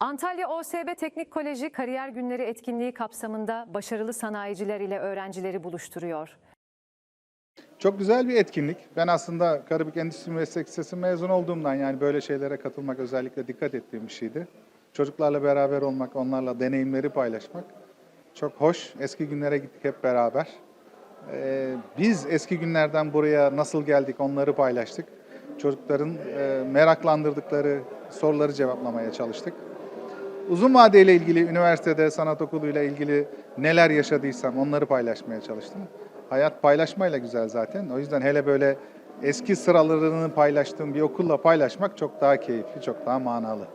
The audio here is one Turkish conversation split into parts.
Antalya OSB Teknik Koleji Kariyer Günleri etkinliği kapsamında başarılı sanayiciler ile öğrencileri buluşturuyor. Çok güzel bir etkinlik. Ben aslında Karabük Endüstri Meslek Lisesi mezun olduğumdan yani böyle şeylere katılmak özellikle dikkat ettiğim bir şeydi. Çocuklarla beraber olmak, onlarla deneyimleri paylaşmak çok hoş. Eski günlere gittik hep beraber. Ee, biz eski günlerden buraya nasıl geldik onları paylaştık. Çocukların e, meraklandırdıkları soruları cevaplamaya çalıştık. Uzun vadeyle ilgili üniversitede sanat okuluyla ilgili neler yaşadıysam onları paylaşmaya çalıştım. Hayat paylaşmayla güzel zaten. O yüzden hele böyle eski sıralarını paylaştığım bir okulla paylaşmak çok daha keyifli, çok daha manalı.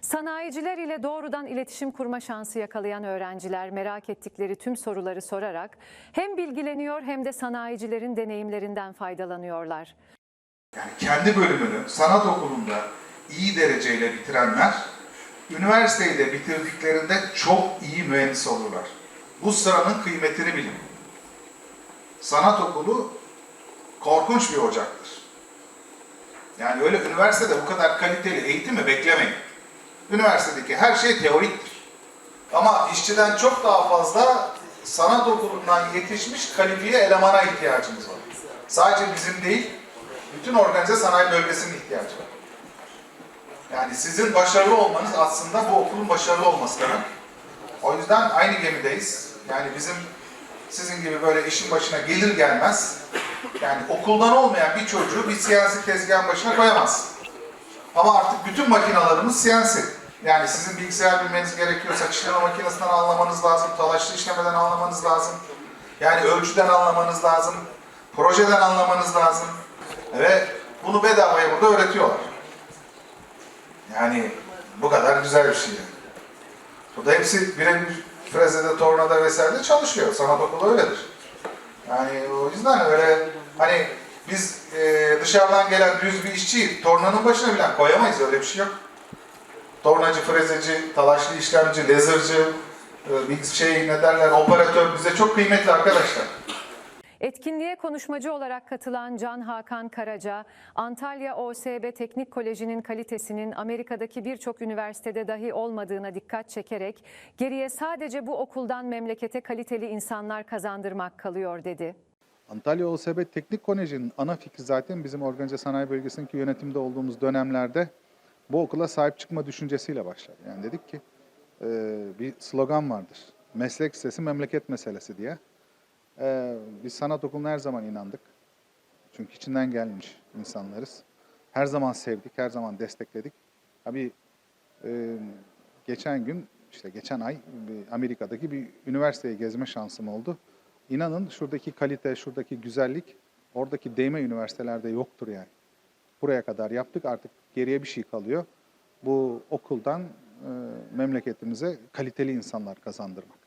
Sanayiciler ile doğrudan iletişim kurma şansı yakalayan öğrenciler merak ettikleri tüm soruları sorarak hem bilgileniyor hem de sanayicilerin deneyimlerinden faydalanıyorlar. Yani kendi bölümünü sanat okulunda iyi dereceyle bitirenler üniversiteyi de bitirdiklerinde çok iyi mühendis olurlar. Bu sıranın kıymetini bilin. Sanat okulu korkunç bir ocaktır. Yani öyle üniversitede bu kadar kaliteli eğitimi beklemeyin. Üniversitedeki her şey teoriktir. Ama işçiden çok daha fazla sanat okulundan yetişmiş kalifiye elemana ihtiyacımız var. Sadece bizim değil, bütün organize sanayi bölgesinin ihtiyacı var. Yani sizin başarılı olmanız aslında bu okulun başarılı olması demek. O yüzden aynı gemideyiz. Yani bizim sizin gibi böyle işin başına gelir gelmez, yani okuldan olmayan bir çocuğu bir siyasi tezgahın başına koyamaz. Ama artık bütün makinalarımız CNC. Yani sizin bilgisayar bilmeniz gerekiyorsa işleme makinesinden anlamanız lazım, talaşlı işlemeden anlamanız lazım. Yani ölçüden anlamanız lazım, projeden anlamanız lazım. Ve bunu bedavaya burada öğretiyorlar. Yani bu kadar güzel bir şey. Bu da hepsi birebir frezede, tornada vesaire çalışıyor. Sanat okulu öyledir. Yani o yüzden öyle hani biz e, dışarıdan gelen düz bir işçiyi tornanın başına bile koyamayız. Öyle bir şey yok. Tornacı, frezeci, talaşlı işlemci, lezerci, e, bir şey ne derler, operatör bize çok kıymetli arkadaşlar. Etkinliğe konuşmacı olarak katılan Can Hakan Karaca, Antalya OSB Teknik Koleji'nin kalitesinin Amerika'daki birçok üniversitede dahi olmadığına dikkat çekerek geriye sadece bu okuldan memlekete kaliteli insanlar kazandırmak kalıyor dedi. Antalya OSB Teknik Koleji'nin ana fikri zaten bizim organize sanayi bölgesindeki yönetimde olduğumuz dönemlerde bu okula sahip çıkma düşüncesiyle başladı. Yani dedik ki e, bir slogan vardır. Meslek lisesi memleket meselesi diye. E, biz sanat okuluna her zaman inandık. Çünkü içinden gelmiş insanlarız. Her zaman sevdik, her zaman destekledik. Abi e, geçen gün, işte geçen ay Amerika'daki bir üniversiteyi gezme şansım oldu. İnanın şuradaki kalite, şuradaki güzellik oradaki değme üniversitelerde yoktur yani. Buraya kadar yaptık artık geriye bir şey kalıyor. Bu okuldan e, memleketimize kaliteli insanlar kazandırmak.